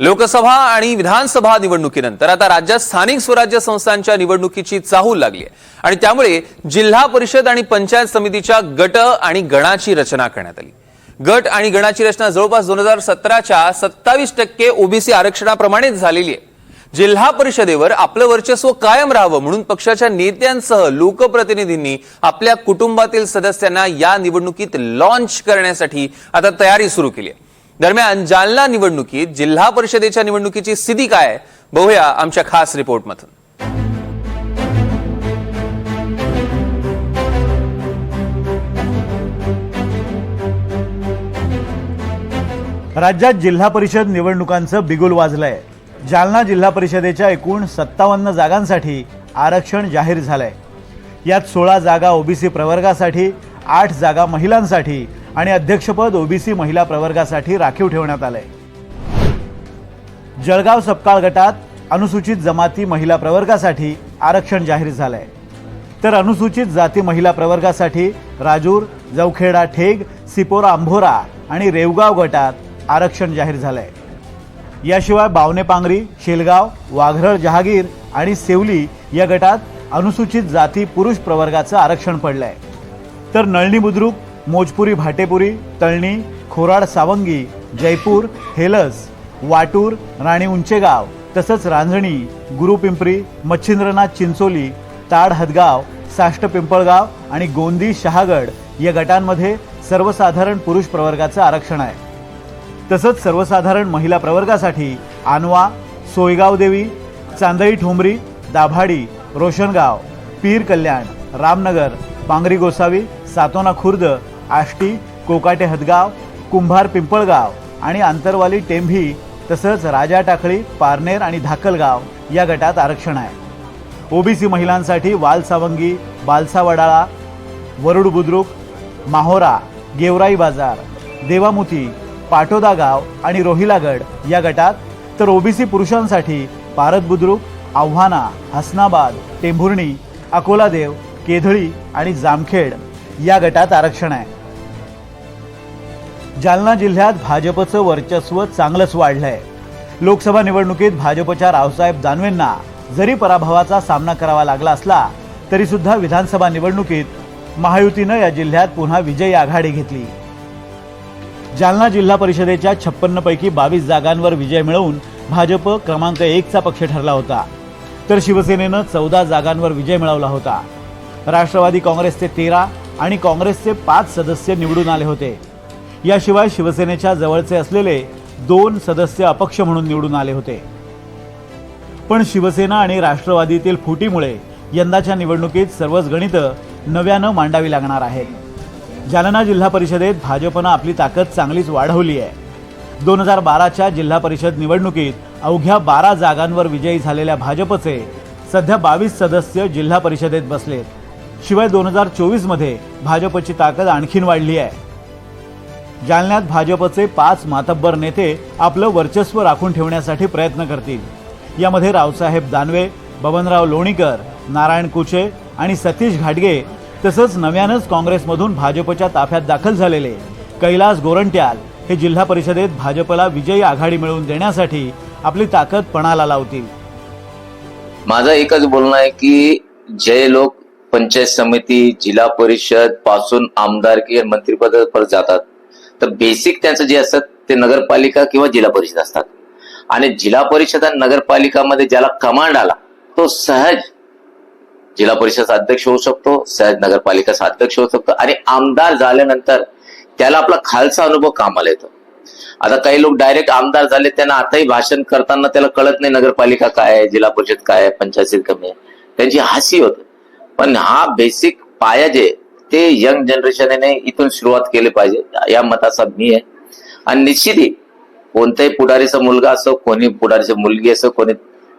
लोकसभा आणि विधानसभा निवडणुकीनंतर आता राज्यात स्थानिक स्वराज्य संस्थांच्या निवडणुकीची चाहूल लागली आहे. आणि त्यामुळे जिल्हा परिषद आणि पंचायत समितीच्या गट आणि गणाची रचना करण्यात आली. गट आणि गणाची रचना जवळपास दोन हजार सतराच्या सत्तावीस टक्के ओबीसी आरक्षणाप्रमाणेच झालेली आहे. जिल्हा परिषदेवर आपलं वर्चस्व कायम राहावं म्हणून पक्षाच्या नेत्यांसह लोकप्रतिनिधींनी आपल्या कुटुंबातील सदस्यांना या निवडणुकीत लॉन्च करण्यासाठी आता तयारी सुरू केली आहे. दरम्यान जालना निवडणुकीत जिल्हा परिषदेच्या निवडणुकीची स्थिती काय बघूया आमच्या खास रिपोर्टमधून. राज्यात जिल्हा परिषद निवडणुकांचं बिगुल वाजलंय. जालना जिल्हा परिषदेच्या एकूण सत्तावन्न जागांसाठी आरक्षण जाहीर झालंय. यात सोळा जागा ओबीसी प्रवर्गासाठी आठ जागा महिलांसाठी आणि अध्यक्षपद ओबीसी महिला प्रवर्गासाठी राखीव ठेवण्यात आलंय. जळगाव सपकाळ गटात अनुसूचित जमाती महिला प्रवर्गासाठी आरक्षण जाहीर झालंय. तर अनुसूचित जाती महिला प्रवर्गासाठी राजूर जवखेडा ठेग सिपोरा आंभोरा आणि रेवगाव गटात आरक्षण जाहीर झालंय. याशिवाय बावने पांगरी शेलगाव वाघरळ जहागीर आणि सेवली या गटात अनुसूचित जाती पुरुष प्रवर्गाचं आरक्षण पडलंय. तर नळणी बुद्रुक मोजपुरी भाटेपुरी तळणी खोराड सावंगी जयपूर हेलस वाटूर राणी उंचेगाव तसंच रांजणी गुरुपिंपरी मच्छिंद्रनाथ चिंचोली ताड हदगाव साष्ट पिंपळगाव आणि गोंदी शहागड या गटांमध्ये सर्वसाधारण पुरुष प्रवर्गाचं आरक्षण आहे. तसंच सर्वसाधारण महिला प्रवर्गासाठी आनवा सोयगाव देवी चांदई ठोंबरी दाभाडी रोशनगाव पीर कल्याण रामनगर पांगरी गोसावी सातोना खुर्द आष्टी कोकाटे हदगाव कुंभार पिंपळगाव आणि आंतरवाली टेंभी तसंच राजा टाकळी पारनेर आणि धाकलगाव या गटात आरक्षण आहे. ओबीसी महिलांसाठी वालसावंगी बालसा वडाळा वरुड बुद्रुक माहोरा गेवराई बाजार देवामुती पाटोदा गाव आणि रोहिलागड या गटात तर ओबीसी पुरुषांसाठी पारद बुद्रुक आव्हाना हसनाबाद टेंभुर्णी अकोलादेव केधळी आणि जामखेड या गटात आरक्षण आहे. जालना जिल्ह्यात भाजपचं वर्चस्व चांगलंच वाढलंय. लोकसभा निवडणुकीत भाजपच्या रावसाहेब दानवेंना जरी पराभवाचा सामना करावा लागला असला तरी सुद्धा विधानसभा निवडणुकीत महायुतीनं या जिल्ह्यात पुन्हा विजयी आघाडी घेतली. जालना जिल्हा परिषदेच्या छप्पन्न पैकी बावीस जागांवर विजय मिळवून भाजप क्रमांक एकचा पक्ष ठरला होता. तर शिवसेनेनं चौदा जागांवर विजय मिळवला होता. राष्ट्रवादी काँग्रेसचे तेरा आणि काँग्रेसचे पाच सदस्य निवडून आले होते. याशिवाय शिवसेनेच्या जवळचे असलेले दोन सदस्य अपक्ष म्हणून निवडून आले होते. पण शिवसेना आणि राष्ट्रवादीतील फुटीमुळे यंदाच्या निवडणुकीत सर्वच गणितं नव्यानं मांडावी लागणार आहेत जालना जिल्हा परिषदेत भाजपनं आपली ताकद चांगलीच वाढवली आहे. दोन हजार बाराच्या जिल्हा परिषद निवडणुकीत अवघ्या बारा जागांवर विजयी झालेल्या भाजपचे सध्या बावीस सदस्य जिल्हा परिषदेत बसलेत. शिवाय दोन हजार चोवीसमध्ये भाजपची ताकद आणखीन वाढली आहे. जालन्यात भाजपचे पाच मातब्बर नेते आपलं वर्चस्व राखून ठेवण्यासाठी प्रयत्न करतील. यामध्ये रावसाहेब दानवे बबनराव लोणीकर नारायण कुचे आणि सतीश घाटगे तसंच नव्यानंच काँग्रेसमधून भाजपच्या ताफ्यात दाखल झालेले कैलास गोरंट्याल हे जिल्हा परिषदेत भाजपला विजयी आघाडी मिळवून देण्यासाठी आपली ताकद पणाला लावतील. माझं एकच बोलणं आहे की जे लोक पंचायत समिती जिल्हा परिषदपासून आमदारकी आणि मंत्रिपदावर जातात. तर बेसिक त्यांचं जे असतात ते नगरपालिका किंवा जिल्हा परिषद असतात. आणि जिल्हा परिषद आणि नगरपालिकामध्ये ज्याला कमांड आला तो सहज जिल्हा परिषद अध्यक्ष होऊ शकतो सहज नगरपालिकाचा अध्यक्ष होऊ शकतो आणि आमदार झाल्यानंतर त्याला आपला खालचा अनुभव कामाला येतो. आता काही लोक डायरेक्ट आमदार झाले त्यांना आताही भाषण करताना त्याला कळत नाही नगरपालिका काय आहे जिल्हा परिषद काय आहे पंचायत कमी आहे. त्यांची हासी होते. पण हा बेसिक पाया जे ते यंग जनरेशनने इथून सुरुवात केली पाहिजे. या मताचा मी आहे. आणि निश्चितही कोणत्याही पुढारीचा मुलगा असो कोणी पुढारीची मुलगी असो कोणी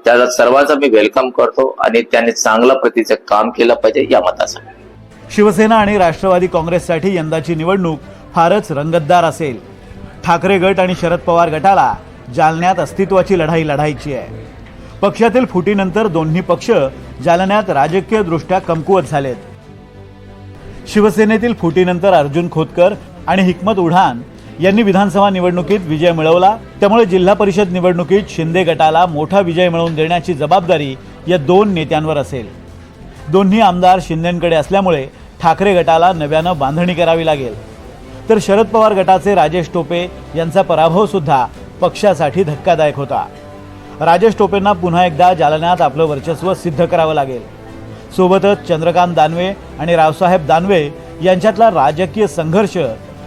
त्याला सर्वांचा मी वेलकम करतो आणि त्याने चांगल्या प्रतीचं काम केलं पाहिजे या मताचा. शिवसेना आणि राष्ट्रवादी काँग्रेससाठी यंदाची निवडणूक फारच रंगतदार असेल. ठाकरे गट आणि शरद पवार गटाला जालन्यात अस्तित्वाची लढाई लढायची आहे. पक्षातील फुटीनंतर दोन्ही पक्ष जालन्यात राजकीय दृष्ट्या कमकुवत झालेत. शिवसेनेतील फुटीनंतर अर्जुन खोतकर आणि हिकमत उढान यांनी विधानसभा निवडणुकीत विजय मिळवला. त्यामुळे जिल्हा परिषद निवडणुकीत शिंदे गटाला मोठा विजय मिळवून देण्याची जबाबदारी या दोन नेत्यांवर असेल. दोन्ही आमदार शिंदेकडे असल्यामुळे ठाकरे गटाला नव्यानं बांधणी करावी लागेल. तर शरद पवार गटाचे राजेश टोपे यांचा पराभव सुद्धा पक्षासाठी धक्कादायक होता. राजेश टोपेंना पुन्हा एकदा जालन्यात आपलं वर्चस्व सिद्ध करावं लागेल. सोबतच चंद्रकांत दानवे आणि रावसाहेब दानवे यांच्यातला राजकीय संघर्ष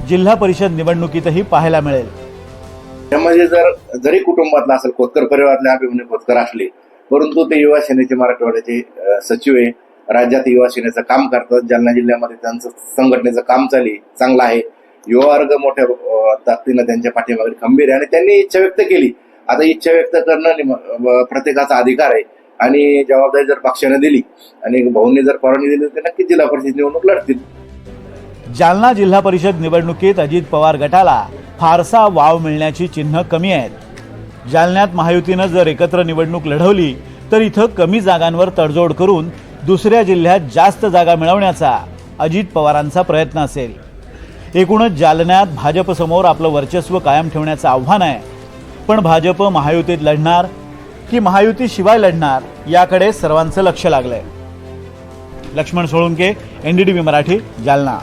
जिल्हा परिषद निवडणुकीतही पाहायला मिळेल. त्यामध्ये जर जरी कुटुंबातला असेल खोतकर परिवारातले अभिमन्यू खोतकर असले परंतु ते युवा सेनेचे मराठवाड्याचे सचिव आहे. राज्यात युवा सेनेचं काम करतात. जालना जिल्ह्यामध्ये त्यांचं संघटनेचं काम चालू चांगलं आहे. युवा वर्ग मोठ्या ताकदीनं त्यांच्या पाठीमागे खंबीर आहे आणि त्यांनी इच्छा व्यक्त केली आता इच्छा व्यक्त करणं प्रत्येकाचा अधिकार आहे. आणि जबाबदारी जर पक्षाने दिली आणि भाऊंनी जर परवानगी दिली तर नक्की जिल्हा परिषद निवडणूक लढतील. जालना जिल्हा परिषद निवडणुकीत अजित पवार गटाला फारसा वाव मिळण्याची चिन्ह कमी आहेत. जालन्यात महायुतीनं जर एकत्र निवडणूक लढवली तर इथं कमी जागांवर तडजोड करून दुसऱ्या जिल्ह्यात जास्त जागा मिळवण्याचा अजित पवारांचा प्रयत्न असेल. एकूणच जालन्यात भाजपसमोर आपलं वर्चस्व कायम ठेवण्याचं आव्हान आहे. पण भाजप महायुतीत लढणार की महायुतीशिवाय लढणार याकडे सर्वांचं लक्ष लागलंय. लक्ष्मण सोळुंके एनडीटीव्ही मराठी जालना.